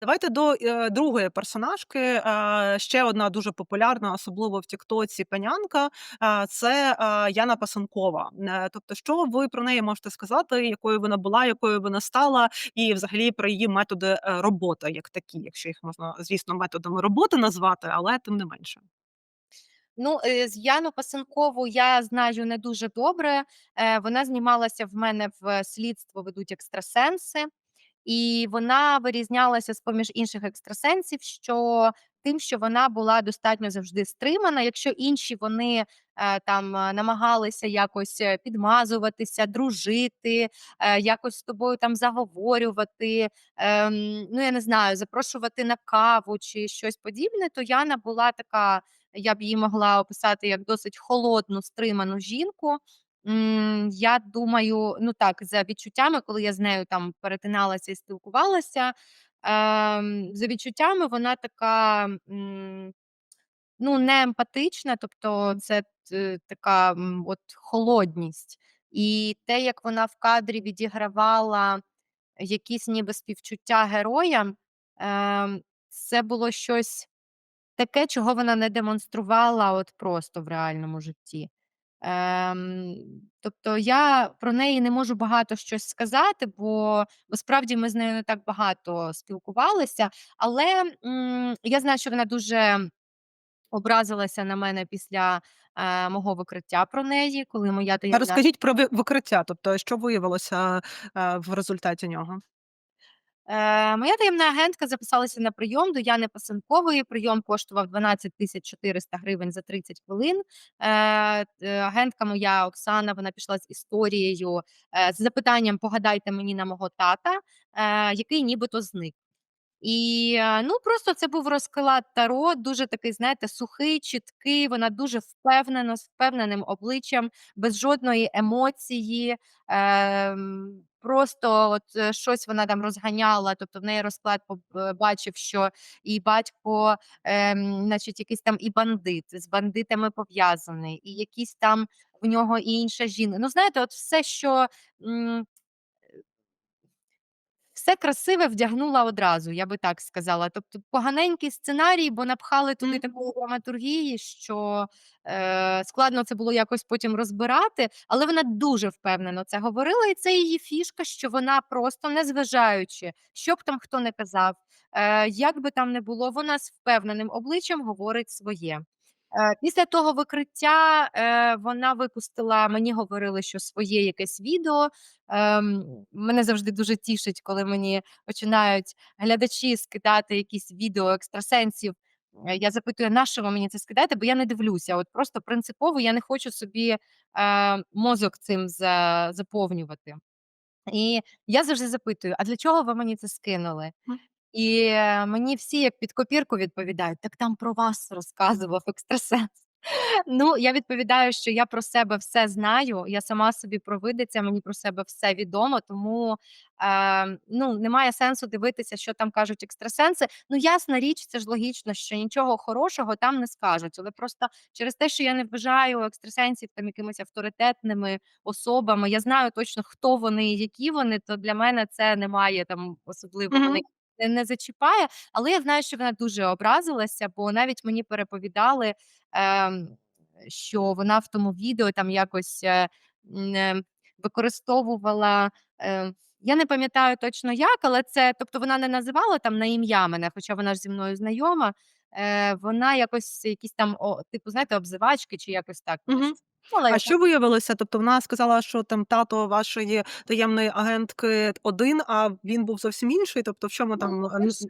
Давайте до, е, другої персонажки. Е, ще одна дуже популярна, особливо в "Тіктоці" панянка, е, це, е, Яна Пасанкова. Е, тобто, що ви про неї можете сказати, якою вона була, якою вона стала, і взагалі про її методи, е, роботи як такі, якщо їх можна, звісно, методами роботи назвати, але тим не менше. Ну, е, з Яну Пасанкову я знаю не дуже добре. Е, вона знімалася в мене в "Слідство ведуть екстрасенси", і вона вирізнялася з-поміж інших екстрасенсів, що тим, що вона була достатньо завжди стримана. Якщо інші вони, е, там намагалися якось, е, підмазуватися, дружити, е, якось з тобою там заговорювати, ем, ну, я не знаю, запрошувати на каву чи щось подібне, то Яна була така, я б її могла описати як досить холодну, стриману жінку. М, я думаю, ну так, за відчуттями, коли я з нею там перетиналася і спілкувалася, ем, за відчуттями вона така, м, ну, не емпатична, тобто це т така, м, от холодність. І те, як вона в кадрі відігравала якісь ніби співчуття героям, ем, це було щось таке, чого вона не демонструвала от просто в реальному житті. Ем, тобто я про неї не можу багато щось сказати, бо бо справді ми з нею не так багато спілкувалися. Але, м, я знаю, що вона дуже образилася на мене після, е, мого викриття про неї, коли моя А таємна розкажіть про ви викриття, тобто що виявилося, е, в результаті нього? Е, моя таємна агентка записалася на прийом до Яни Пасенкової. Прийом коштував 12 тисяч 400 гривень за 30 хвилин. Е, е, агентка моя Оксана, вона пішла з історією, з запитанням "Погадайте мені на мого тата", який нібито зник. І, е, ну, просто це був розклад Таро, дуже такий, знаєте, сухий, чіткий. Вона дуже впевнено, з впевненим обличчям, без жодної емоції. Ем, просто от е, щось вона там розганяла, тобто в неї розклад поб е, що і батько, ем, значить, якийсь там і бандит, з бандитами пов'язаний, і якісь там в нього і інша жінка. Ну, знаєте, от все, що, м все красиве вдягнула одразу, я би так сказала. Тобто поганенький сценарій, бо напхали туди Мгм. такої драматургії, що, е, складно це було якось потім розбирати, але вона дуже впевнено це говорила, і це її фішка, що вона просто, незважаючи, що б там хто не казав, е, як би там не було, вона з впевненим обличчям говорить своє. Е, після того викриття, е, вона випустила мені говорили, що своє якесь відео. Ем, мене завжди дуже тішить, коли мені починають глядачі скидати якісь відео екстрасенсів. Е, я запитую: "Нащо ви мені це скидаєте?" Бо я не дивлюся. От просто принципово я не хочу собі, мозок цим за заповнювати. І я завжди запитую: "А для чого ви мені це скинули?" І, е, мені всі як під копірку відповідають: "Так там про вас розказував екстрасенс". Ну, я відповідаю, що я про себе все знаю, я сама собі провидиця, мені про себе все відомо, тому, е, ну, немає сенсу дивитися, що там кажуть екстрасенси. Ну, ясна річ, це ж логічно, що нічого хорошого там не скажуть, але просто через те, що я не вважаю екстрасенсів там якимись авторитетними особами, я знаю точно, хто вони і які вони, то для мене це не має там особливо Мгм. Не зачіпає. Але я знаю, що вона дуже образилася, бо навіть мені переповідали, ем, що вона в тому відео там якось, е, використовувала, е, я не пам'ятаю точно як, але це тобто вона не називала там на ім'я мене, хоча вона ж зі мною знайома. Е, вона якось якісь там, о, типу, знаєте, обзивачки чи якось так сказала, А що виявилося? Тобто вона сказала, що там тато вашої таємної агентки один, а він був зовсім інший? Тобто в чому Ну, там, е, н по-перше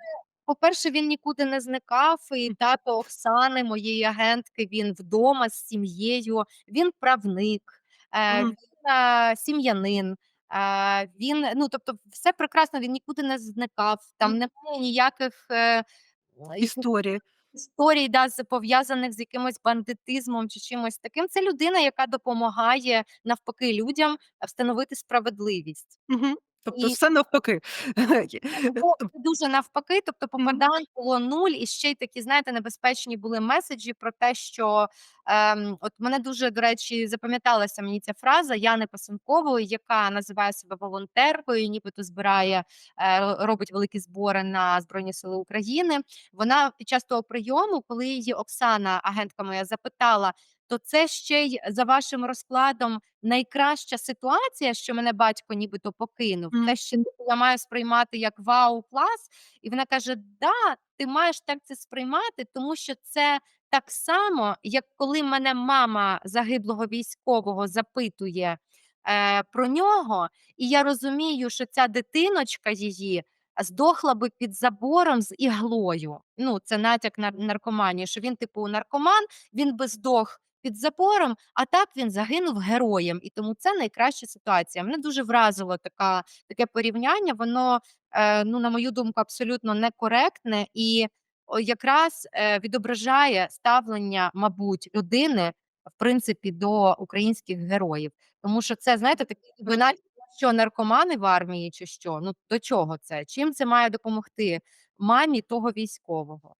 по-перше, він нікуди не зникав, і тато Оксани, моєї агентки, він вдома з сім'єю, він правник, е, Мгм. він, е, сім'янин, е, він ну, тобто все прекрасно, він нікуди не зникав, там немає ніяких, е, Історії. Історій, да, з пов'язаних з якимось бандитизмом чи чимось таким. Це людина, яка допомагає навпаки людям, встановити справедливість. Угу. Тобто І все навпаки. Бо, дуже навпаки, тобто Мгм. було нуль, і ще й такі, знаєте, небезпечні були меседжі про те, що, ем, от мене дуже, до речі, запам'яталася мені ця фраза Яни Пасенкової, яка називає себе волонтеркою, нібито збирає, е, робить великі збори на Збройні Сили України. Вона під час того прийому, коли її Оксана, агентка моя, запитала: "То це ще й за вашим розкладом найкраща ситуація, що мене батько нібито покинув? М. Те, що я маю сприймати як вау, клас?" І вона каже: "Да, ти маєш так це сприймати, тому що це так само, як коли мене мама загиблого військового запитує, е, про нього, і я розумію, що ця дитиночка її здохла би під забором з іглою". Ну, це натяк на наркоманію, що він типу наркоман, він би здох під забором, а так він загинув героєм, і тому це найкраща ситуація. Мене дуже вразило така таке порівняння, воно, е, ну, на мою думку, абсолютно некоректне і, якраз, е, відображає ставлення, мабуть, людини, в принципі, до українських героїв. Тому що це, знаєте, такий вина, що наркомани в армії чи що? Ну, до чого це? Чим це має допомогти мамі того військового?